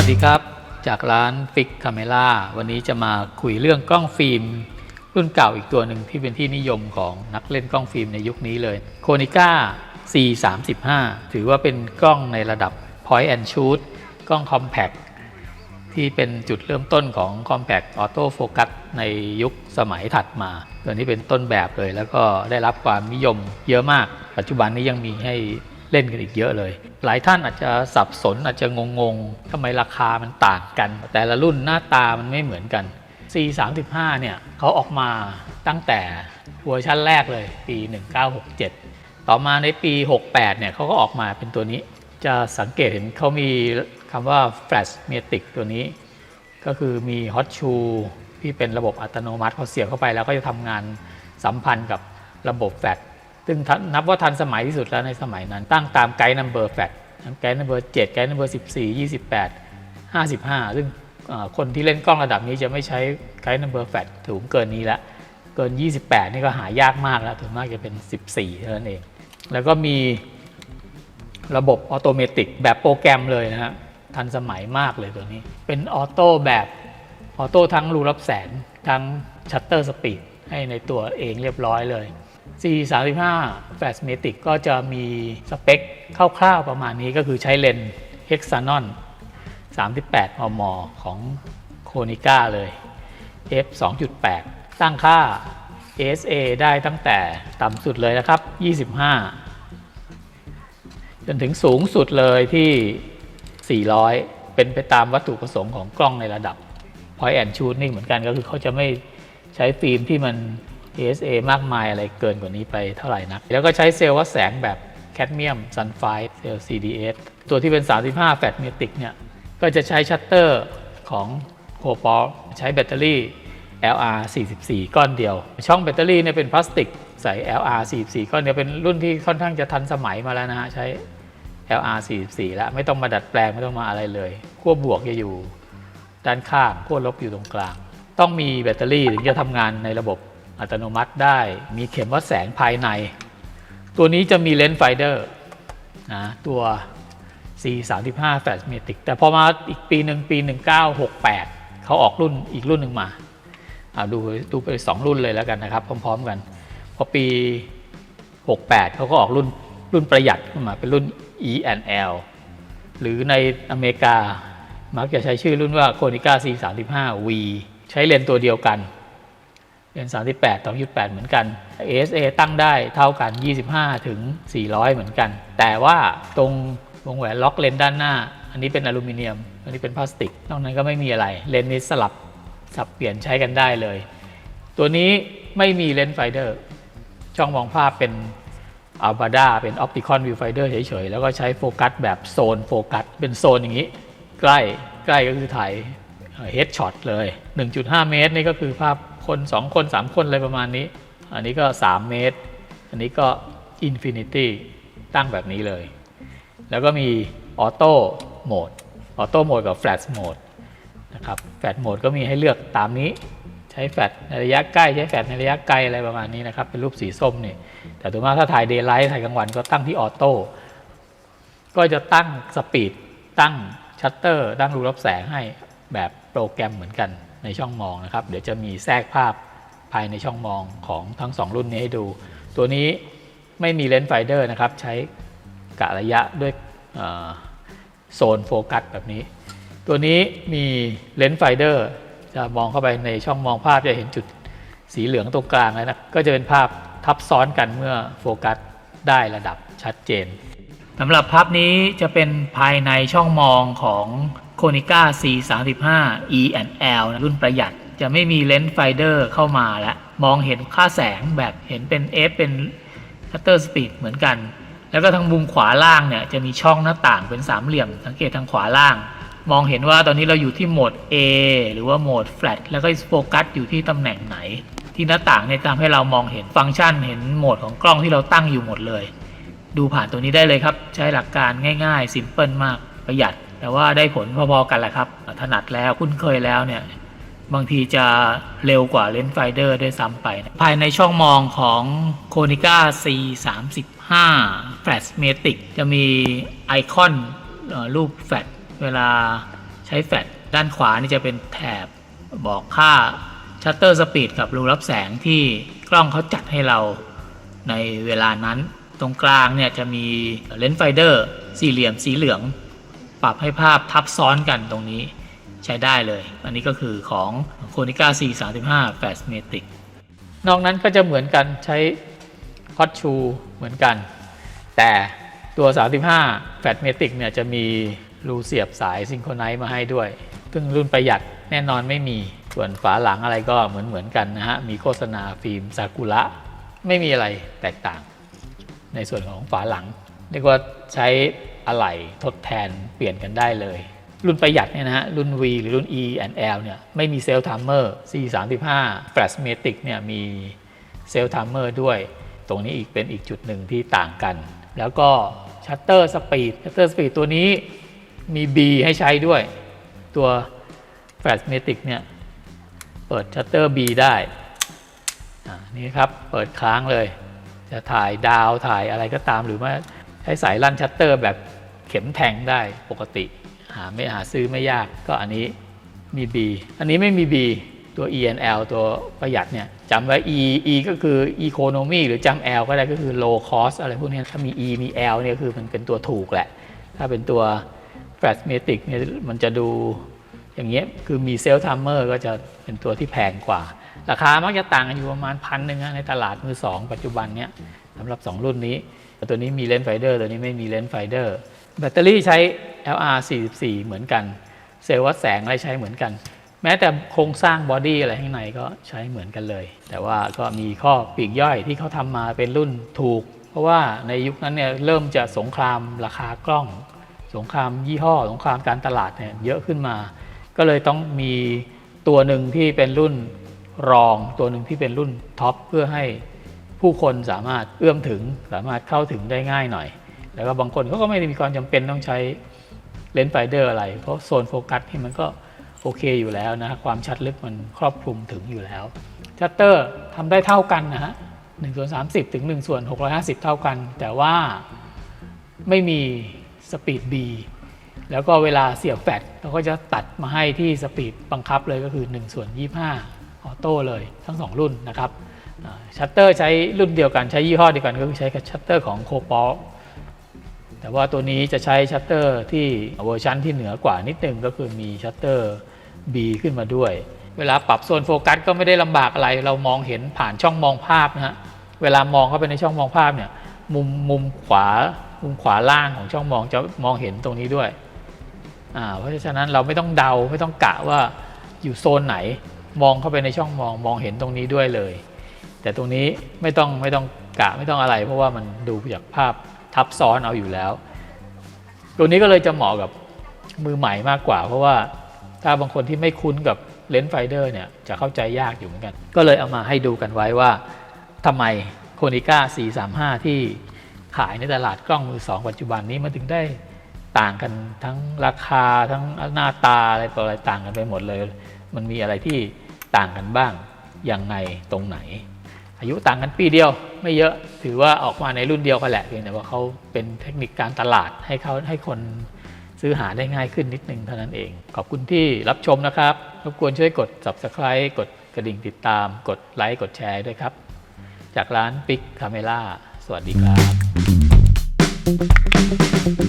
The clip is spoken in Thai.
วัสดีครับ จากร้านฟิกคาเมล่าวันนี้จะมาคุยเรื่องกล้องฟิล์ม รุ่นเก่าอีกตัวหนึ่งที่เป็นที่นิยมของนักเล่นกล้องฟิล์มในยุคนี้เลย k o n i k a C35 ถือว่าเป็นกล้องในระดับ Point and Shoot กล้อง Compact ที่เป็นจุดเริ่มต้นของ Compact Auto Focus ในยุคสมัยถัดมา ตัวนี้เป็นต้นแบบเลย แล้วก็ได้รับความนิยมเยอะมาก ปัจจุบันนี้ยังมีให้ เล่นกันอีกเยอะเลย หลายท่านอาจจะสับสนอาจจะงงๆทำไมราคามันต่างกัน แต่ละรุ่นหน้าตามันไม่เหมือนกัน C35 เนี่ยเขาออกมาตั้งแต่เวอร์ชันแรกเลยปี 1967 ต่อมาในปี 68 เนี่ยเขาก็ออกมาเป็นตัวนี้จะสังเกตเห็นเขามีคำว่า Flash Matic ตัวนี้ ก็คือมี Hot Shoe ที่เป็นระบบอัตโนมัติพอเสียบเข้าไปแล้วก็จะทำงานสัมพันธ์กับระบบแฟลช ซึ่งนับว่าทันสมัยที่สุดแล้วในสมัยนั้น ตั้งตามไกด์นัมเบอร์แฟลชไกด์นัมเบอร์7ไกด์นัมเบอร์14 28 55ซึ่งคนที่เล่นกล้องระดับนี้จะไม่ใช้ไกด์นัมเบอร์แฟลชถูงเกินนี้ละเกิน 28 นี่ก็หายากมากแล้วถึงมากจะเป็น 14เท่านั้นเอง แล้วก็มีระบบออโตเมติกแบบโปรแกรมเลยนะฮะทันสมัยมากเลยตัวนี้ เป็นออโต้แบบออโต้ทั้งรูรับแสงทั้งชัตเตอร์สปีดให้ในตัวเองเรียบร้อยเลย C35 Flash Matic ก็จะมีสเปคคร่าวๆประมาณนี้ก็คือใช้เลนส์ Hexanon 38 มม ของ Konica เลย f 2.8 ตั้งค่า ASA ได้ตั้งแต่ต่ำสุดเลยนะครับ 25 จนถึงสูงสุดเลยที่ 400 เป็นไปตามวัตถุประสงค์ของกล้องในระดับ Point and Shoot นี่เหมือนกันก็คือเขาจะไม่ใช้ฟิล์มที่มัน ASA มากมายอะไรเกินกว่านี้ไปเท่าไหร่นัก แล้วก็ใช้เซลล์วัดแสงแบบแคดเมียมซันไฟเซลล์ CDS ตัวที่เป็น 35 แฟลชเมติกเนี่ย ก็จะใช้ชัตเตอร์ของโคปอลใช้แบตเตอรี่ LR 44 ก้อนเดียว ช่องแบตเตอรี่เนี่ยเป็นพลาสติกใส่ LR 44 ก้อนเดียวเป็นรุ่นที่ค่อนข้างจะทันสมัยมาแล้วนะฮะ ใช้ LR 44 แล้วไม่ต้องมาดัดแปลงไม่ต้องมาอะไรเลยขั้วบวกจะอยู่ด้านข้างขั้วลบอยู่ตรงกลาง ต้องมีแบตเตอรี่ถึงจะทำงานในระบบ อัตโนมัติได้ มีเข็มวัดแสงภายใน ตัวนี้จะมีเลนส์ไฟเดอร์นะตัว C35 f a s Matic แต่พอมาอีกปีหนึ่งปี 1968 เขาออกรุ่นอีกรุ่นหนึ่งมาดูดูไป 2 รุ่นเลยแล้วกันนะครับ พร้อมๆกัน พอปี 68 เขาก็ออกรุ่นรุ่นประหยัดขึ้นมาเป็นรุ่น E&L หรือในอเมริกา มักจะใช้ชื่อรุ่นว่า Konica C35V ใช้เลนส์ตัวเดียวกัน เลนส์38 2.8 เหมือนกัน ASA ตั้งได้เท่ากัน 25 ถึง 400 เหมือนกัน แต่ว่าตรงวงแหวนล็อกเลนด้านหน้า อันนี้เป็นอลูมิเนียม อันนี้เป็นพลาสติก นอกนั้นก็ไม่มีอะไร เลนส์นี้สลับสับเปลี่ยนใช้กันได้เลย ตัวนี้ไม่มีเลนส์ไฟเดอร์ ช่องมองภาพเป็นอัลบาดาเป็นออปติคอนวิวไฟเดอร์เฉยๆ แล้วก็ใช้โฟกัสแบบโซนโฟกัส เป็นโซนอย่างนี้ ใกล้ใกล้ก็คือถ่ายเฮดช็อตเลย 1.5 เมตรนี่ก็คือภาพ คน 2 คน 3 คนอะไรประมาณนี้ อันนี้ก็ 3 เมตร อันนี้ก็อินฟินิตี้ตั้งแบบนี้เลย แล้วก็มีออโต้โหมดออโต้โหมดกับแฟลชโหมดนะครับแฟลชโหมดก็มีให้เลือกตามนี้ใช้แฟลชในระยะใกล้ใช้แฟลชในระยะไกลอะไรประมาณนี้นะครับ เป็นรูปสีส้มนี่แต่ถือว่าถ้าถ่ายเดย์ไลท์ถ่ายกลางวันก็ตั้งที่ออโต้ก็จะตั้งสปีดตั้งชัตเตอร์ตั้งรูรับแสงให้แบบโปรแกรมเหมือนกัน ในช่องมองนะครับ เดี๋ยวจะมีแทรกภาพภายในช่องมองของทั้ง 2 รุ่นนี้ให้ดู ตัวนี้ไม่มีเลนส์ไฟเดอร์นะครับ ใช้กะระยะด้วยโซนโฟกัสแบบนี้ ตัวนี้มีเลนส์ไฟเดอร์จะมองเข้าไปในช่องมองภาพจะเห็นจุดสีเหลืองตรงกลางแล้วนะ ก็จะเป็นภาพทับซ้อนกันเมื่อโฟกัสได้ระดับชัดเจนสำหรับภาพนี้จะเป็นภายในช่องมองของ Konica C35 E&L รุ่นประหยัดจะไม่มีเลนส์ไฟเดอร์เข้ามาแล้ว มองเห็นค่าแสงแบบเห็นเป็น F เป็น shutter speed เหมือนกัน แล้วก็ทางมุมขวาล่างเนี่ยจะมีช่องหน้าต่างเป็นสามเหลี่ยม สังเกตทางขวาล่าง มองเห็นว่าตอนนี้เราอยู่ที่โหมด A หรือว่าโหมด flat แล้วก็โฟกัสอยู่ที่ตำแหน่งไหน ที่หน้าต่างเนี่ยทำให้เรามองเห็นฟังก์ชัน เห็นโหมดของกล้องที่เราตั้งอยู่หมดเลย ดูผ่านตัวนี้ได้เลยครับ ใช้หลักการง่ายๆ ซิมเพิลมากประหยัด แต่ว่าได้ผลพอๆกันแหละครับ ถนัดแล้วคุ้นเคยแล้วเนี่ย บางทีจะเร็วกว่าเลนส์ไฟเดอร์ด้วยซ้ำไปนะภายในช่องมองของ Konica C35 Flash Matic จะมีไอคอนรูปแฟลชเวลาใช้แฟลชด้านขวานี่จะเป็นแถบบอกค่าชัตเตอร์สปีดกับรูรับแสงที่กล้องเขาจัดให้เราในเวลานั้น ตรงกลางเนี่ยจะมีเลนส์ไฟเดอร์สี่เหลี่ยมสีเหลือง ปรับให้ภาพทับซ้อนกันตรงนี้ใช้ได้เลย อันนี้ก็คือของ Konica C35 Flash Matic นอกนั้นก็จะเหมือนกันใช้ฮอตชูเหมือนกัน แต่ตัว 35 Flash Matic เนี่ยจะมีรูเสียบสายซิงโครไนซ์มาให้ด้วย ซึ่งรุ่นประหยัดแน่นอนไม่มี ส่วนฝาหลังอะไรก็เหมือนเหมือนกันนะฮะ มีโฆษณาฟิล์มซากุระไม่มีอะไรแตกต่าง ในส่วนของฝาหลัง เรียกว่าใช้ อะไหล่ทดแทนเปลี่ยนกันได้เลย รุ่นประหยัดเนี่ยนะฮะ รุ่น V หรือรุ่น E and L เนี่ยไม่มีเซลล์ทัมเมอร์ C35 Flashmatic เนี่ยมีเซลล์ทัมเมอร์ด้วย ตรงนี้อีกเป็นอีกจุดหนึ่งที่ต่างกัน แล้วก็ชัตเตอร์สปีดชัตเตอร์สปีดตัวนี้มี B ให้ใช้ด้วย ตัว Flashmatic เนี่ยเปิดชัตเตอร์ B ได้นี่ครับเปิดค้างเลย จะถ่ายดาวถ่ายอะไรก็ตามหรือว่าใช้สายลั่นชัตเตอร์แบบ เข็มแทงได้ปกติ หาไม่หาซื้อไม่ยากก็อันนี้มี B อันนี้ไม่มี B ตัว ENL ตัวประหยัดเนี่ยจำไว้ E E ก็คือ Economy หรือจำ L ก็ได้ก็คือ Low Cost อะไรพวกนี้ถ้ามี E มี L เนี่ยคือมันเป็นตัวถูกแหละ ถ้าเป็นตัว Flashmatic เนี่ยมันจะดูอย่างเงี้ยคือมีเซลล์ทัมเมอร์ก็จะเป็นตัวที่แพงกว่า ราคามักจะต่างกันอยู่ประมาณพันหนึ่งในตลาดมือสองปัจจุบันเนี้ยสำหรับ 2 รุ่นนี้ ตัวนี้มีเลนส์ไฟเดอร์ตัวนี้ไม่มีเลนส์ไฟเดอร์ แบตเตอรี่ใช้ LR 44 เหมือนกัน เซลล์วัดแสงอะไรใช้เหมือนกัน แม้แต่โครงสร้างบอดี้อะไรข้างในก็ใช้เหมือนกันเลย แต่ว่าก็มีข้อปีกย่อยที่เขาทำมาเป็นรุ่นถูก เพราะว่าในยุคนั้นเนี่ยเริ่มจะสงครามราคากล้อง สงครามยี่ห้อ สงครามการตลาดเนี่ยเยอะขึ้นมา ก็เลยต้องมีตัวหนึ่งที่เป็นรุ่นรอง ตัวหนึ่งที่เป็นรุ่นท็อปเพื่อให้ผู้คนสามารถเอื้อมถึงสามารถเข้าถึงได้ง่ายหน่อย แล้วก็บางคนเขาก็ไม่ได้มีความจำเป็นต้องใช้เลนส์ไฟเดอร์อะไร เพราะโซนโฟกัสที่มันก็โอเคอยู่แล้วนะความชัดลึกมันครอบคลุมถึงอยู่แล้วชัตเตอร์ทำได้เท่ากันนะฮะ1ส่วน30ถึง1ส่วน650เท่ากัน แต่ว่าไม่มีสปีด B แล้วก็เวลาเสียบแฟลชเราก็จะตัดมาให้ที่สปีดบังคับเลยก็คือ1ส่วน25 ออโต้เลยทั้ง 2 รุ่นนะครับชัตเตอร์ใช้รุ่นเดียวกันใช้ยี่ห้อเดียวกันก็คือใช้กับชัตเตอร์ของโคปอล แต่ว่าตัวนี้จะใช้ชัตเตอร์ที่เวอร์ชันที่เหนือกว่านิดนึงก็คือมีชัตเตอร์ B ขึ้นมาด้วย เวลาปรับโซนโฟกัสก็ไม่ได้ลำบากอะไร เรามองเห็นผ่านช่องมองภาพนะฮะเวลามองเข้าไปในช่องมองภาพเนี่ยมุมมุมขวามุมขวาล่างของช่องมองจะมองเห็นตรงนี้ด้วยอ่าเพราะฉะนั้นเราไม่ต้องเดาไม่ต้องกะว่าอยู่โซนไหนมองเข้าไปในช่องมองมองเห็นตรงนี้ด้วยเลย แต่ตรงนี้ไม่ต้องไม่ต้องกะไม่ต้องอะไร เพราะว่ามันดูจากภาพ ทับซ้อนเอาอยู่แล้ว ตัวนี้ก็เลยจะเหมาะกับมือใหม่มากกว่า เพราะว่าถ้าบางคนที่ไม่คุ้นกับเลนส์ไฟเดอร์เนี่ยจะเข้าใจยากอยู่เหมือนกัน ก็เลยเอามาให้ดูกันไว้ว่าทำไมโคนิก้า 435 ที่ขายในตลาดกล้องมือสองปัจจุบันนี้มันถึงได้ต่างกันทั้งราคาทั้งหน้าตาอะไรต่ออะไรต่างกันไปหมดเลย มันมีอะไรที่ต่างกันบ้างยังไงตรงไหน อายุต่างกันปีเดียวไม่เยอะถือว่าออกมาในรุ่นเดียวกันแหละเพียงแต่ว่าเขาเป็นเทคนิคการตลาดให้เขาให้คนซื้อหาได้ง่ายขึ้นนิดนึงเท่านั้นเอง ขอบคุณที่รับชมนะครับ รบกวนช่วยกด subscribe กดกระดิ่งติดตาม กดไลค์กดแชร์ด้วยครับ จากร้าน Pic Camera สวัสดีครับ